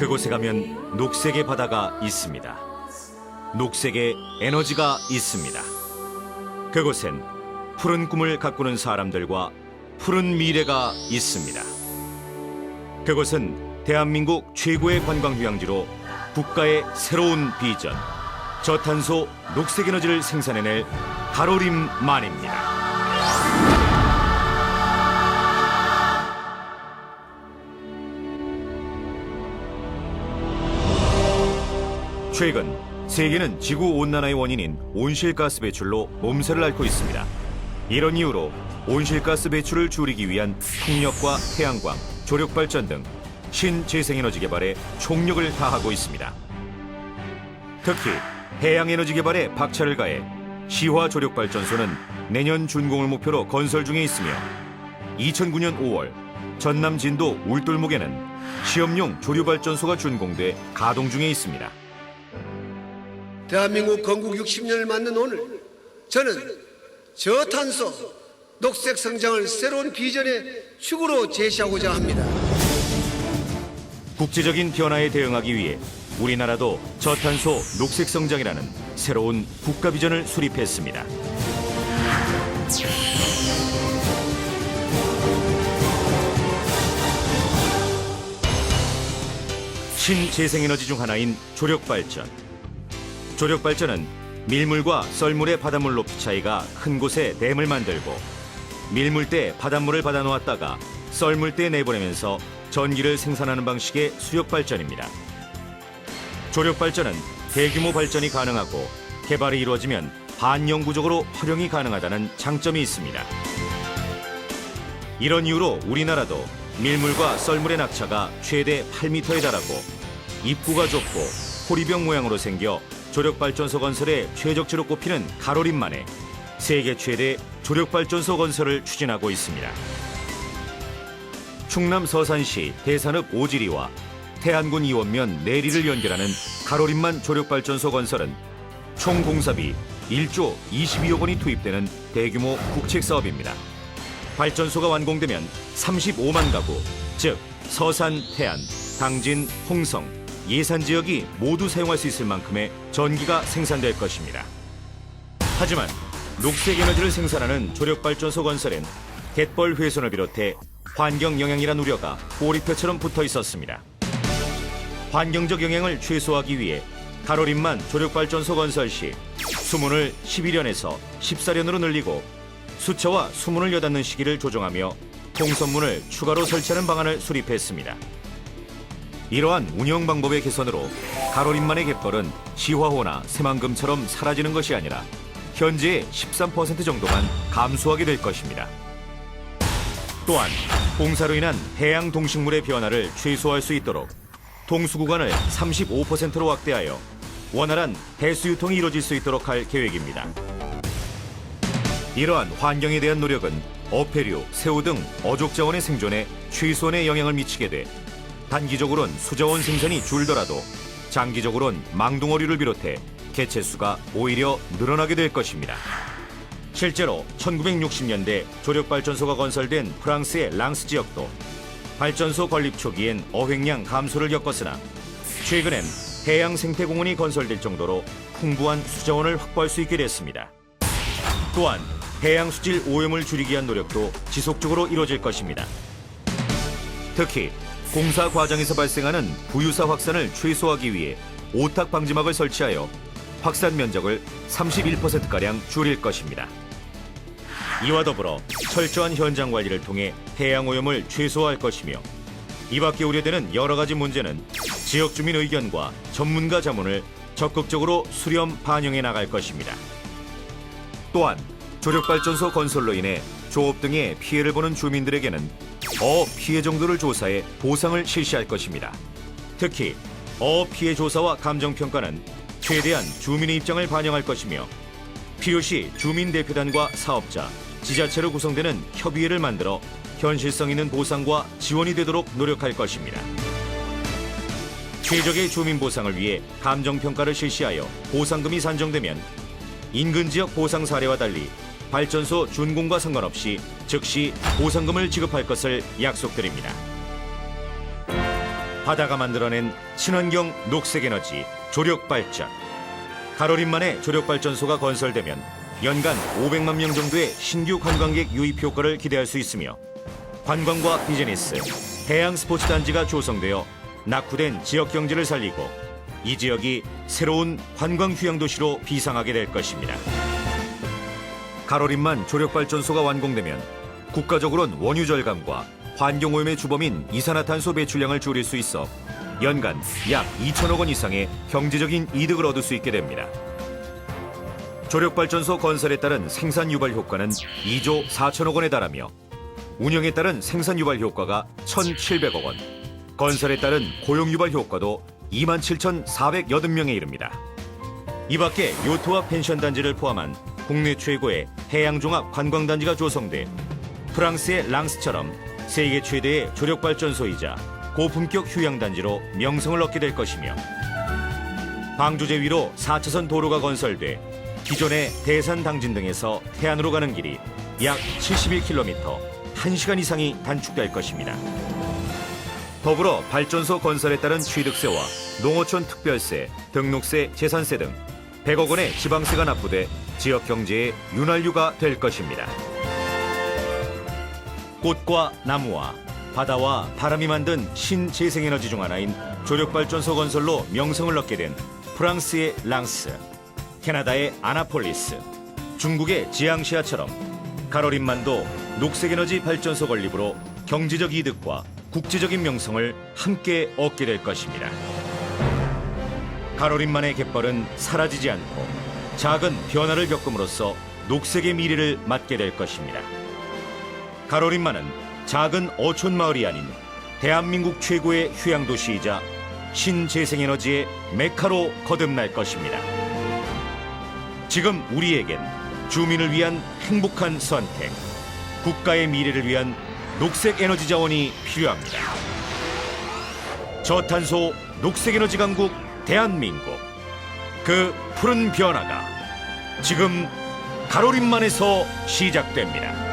그곳에 가면 녹색의 바다가 있습니다. 녹색의 에너지가 있습니다. 그곳엔 푸른 꿈을 가꾸는 사람들과 푸른 미래가 있습니다. 그곳은 대한민국 최고의 관광 휴양지로 국가의 새로운 비전, 저탄소 녹색 에너지를 생산해낼 가로림만입니다. 최근 세계는 지구 온난화의 원인인 온실가스 배출로 몸살을 앓고 있습니다. 이런 이유로 온실가스 배출을 줄이기 위한 풍력과 태양광, 조력 발전 등 신재생에너지 개발에 총력을 다하고 있습니다. 특히 해양에너지 개발에 박차를 가해 시화 조력 발전소는 내년 준공을 목표로 건설 중에 있으며 2009년 5월 전남 진도 울돌목에는 시험용 조류 발전소가 준공돼 가동 중에 있습니다. 대한민국 건국 60년을 맞는 오늘 저는 저탄소 녹색 성장을 새로운 비전의 축으로 제시하고자 합니다. 국제적인 변화에 대응하기 위해 우리나라도 저탄소 녹색 성장이라는 새로운 국가 비전을 수립했습니다. 신재생에너지 중 하나인 조력 발전. 조력 발전은 밀물과 썰물의 바닷물 높이 차이가 큰 곳에 댐을 만들고 밀물대 바닷물을 받아 놓았다가 썰물대에 내보내면서 전기를 생산하는 방식의 수력 발전입니다. 조력 발전은 대규모 발전이 가능하고 개발이 이루어지면 반영구적으로 활용이 가능하다는 장점이 있습니다. 이런 이유로 우리나라도 밀물과 썰물의 낙차가 최대 8m에 달하고 입구가 좁고 호리병 모양으로 생겨 조력발전소 건설에 최적지로 꼽히는 가로림만에 세계 최대 조력발전소 건설을 추진하고 있습니다. 충남 서산시 대산읍 오지리와 태안군 이원면 내리를 연결하는 가로림만 조력발전소 건설은 총 공사비 1조 22억 원이 투입되는 대규모 국책 사업입니다. 발전소가 완공되면 35만 가구, 즉 서산, 태안, 당진, 홍성, 예산 지역이 모두 사용할 수 있을 만큼의 전기가 생산될 것입니다. 하지만 녹색 에너지를 생산하는 조력 발전소 건설엔 갯벌 훼손을 비롯해 환경 영향이란 우려가 꼬리표처럼 붙어 있었습니다. 환경적 영향을 최소화하기 위해 가로림만 조력 발전소 건설 시 수문을 11년에서 14년으로 늘리고 수처와 수문을 여닫는 시기를 조정하며 통선문을 추가로 설치하는 방안을 수립했습니다. 이러한 운영 방법의 개선으로 가로림만의 갯벌은 시화호나 새만금처럼 사라지는 것이 아니라 현재의 13% 정도만 감소하게 될 것입니다. 또한 공사로 인한 해양 동식물의 변화를 최소화할 수 있도록 동수 구간을 35%로 확대하여 원활한 해수 유통이 이루어질 수 있도록 할 계획입니다. 이러한 환경에 대한 노력은 어패류, 새우 등 어족 자원의 생존에 최소한의 영향을 미치게 돼 단기적으로는 수자원 생산이 줄더라도 장기적으로는 망둥어류를 비롯해 개체 수가 오히려 늘어나게 될 것입니다. 실제로 1960년대 조력발전소가 건설된 프랑스의 랑스 지역도 발전소 건립 초기엔 어획량 감소를 겪었으나 최근엔 해양 생태공원이 건설될 정도로 풍부한 수자원을 확보할 수 있게 됐습니다. 또한 해양 수질 오염을 줄이기 위한 노력도 지속적으로 이루어질 것입니다. 특히 공사 과정에서 발생하는 부유사 확산을 최소화하기 위해 오탁 방지막을 설치하여 확산 면적을 31%가량 줄일 것입니다. 이와 더불어 철저한 현장 관리를 통해 해양 오염을 최소화할 것이며 이밖에 우려되는 여러 가지 문제는 지역 주민 의견과 전문가 자문을 적극적으로 수렴 반영해 나갈 것입니다. 또한 조력발전소 건설로 인해 조업 등의 피해를 보는 주민들에게는 어 피해 정도를 조사해 보상을 실시할 것입니다. 특히 어 피해 조사와 감정 평가는 최대한 주민의 입장을 반영할 것이며 필요시 주민 대표단과 사업자, 지자체로 구성되는 협의회를 만들어 현실성 있는 보상과 지원이 되도록 노력할 것입니다. 최적의 주민 보상을 위해 감정 평가를 실시하여 보상금이 산정되면 인근 지역 보상 사례와 달리 발전소 준공과 상관없이 즉시 보상금을 지급할 것을 약속드립니다. 바다가 만들어낸 친환경 녹색 에너지 조력 발전. 가로림만의 조력 발전소가 건설되면 연간 500만 명 정도의 신규 관광객 유입 효과를 기대할 수 있으며 관광과 비즈니스, 해양 스포츠 단지가 조성되어 낙후된 지역 경제를 살리고 이 지역이 새로운 관광 휴양 도시로 비상하게 될 것입니다. 가로림만 조력 발전소가 완공되면 국가적으로는 원유 절감과 환경 오염의 주범인 이산화탄소 배출량을 줄일 수 있어 연간 약 2천억 원 이상의 경제적인 이득을 얻을 수 있게 됩니다. 조력 발전소 건설에 따른 생산 유발 효과는 2조 4천억 원에 달하며 운영에 따른 생산 유발 효과가 1,700억 원, 건설에 따른 고용 유발 효과도 27,480명에 이릅니다. 이 밖에 요트와 펜션 단지를 포함한 국내 최고의 해양종합 관광단지가 조성돼 프랑스의 랑스처럼 세계 최대의 조력발전소이자 고품격 휴양단지로 명성을 얻게 될 것이며 방조제 위로 4차선 도로가 건설돼 기존의 대산 당진 등에서 태안으로 가는 길이 약 71km, 1시간 이상이 단축될 것입니다. 더불어 발전소 건설에 따른 취득세와 농어촌 특별세, 등록세, 재산세 등 100억 원의 지방세가 납부돼 지역 경제의 윤활유가 될 것입니다. 꽃과 나무와 바다와 바람이 만든 신재생에너지 중 하나인 조력발전소 건설로 명성을 얻게 된 프랑스의 랑스, 캐나다의 아나폴리스, 중국의 지앙시아처럼 가로림만도 녹색에너지 발전소 건립으로 경제적 이득과 국제적인 명성을 함께 얻게 될 것입니다. 가로림만의 갯벌은 사라지지 않고 작은 변화를 겪음으로써 녹색의 미래를 맞게 될 것입니다. 가로림만은 작은 어촌 마을이 아닌 대한민국 최고의 휴양 도시이자 신재생에너지의 메카로 거듭날 것입니다. 지금 우리에겐 주민을 위한 행복한 선택, 국가의 미래를 위한 녹색 에너지 자원이 필요합니다. 저탄소 녹색 에너지 강국 대한민국 그 푸른 변화가 지금 가로림만에서 시작됩니다.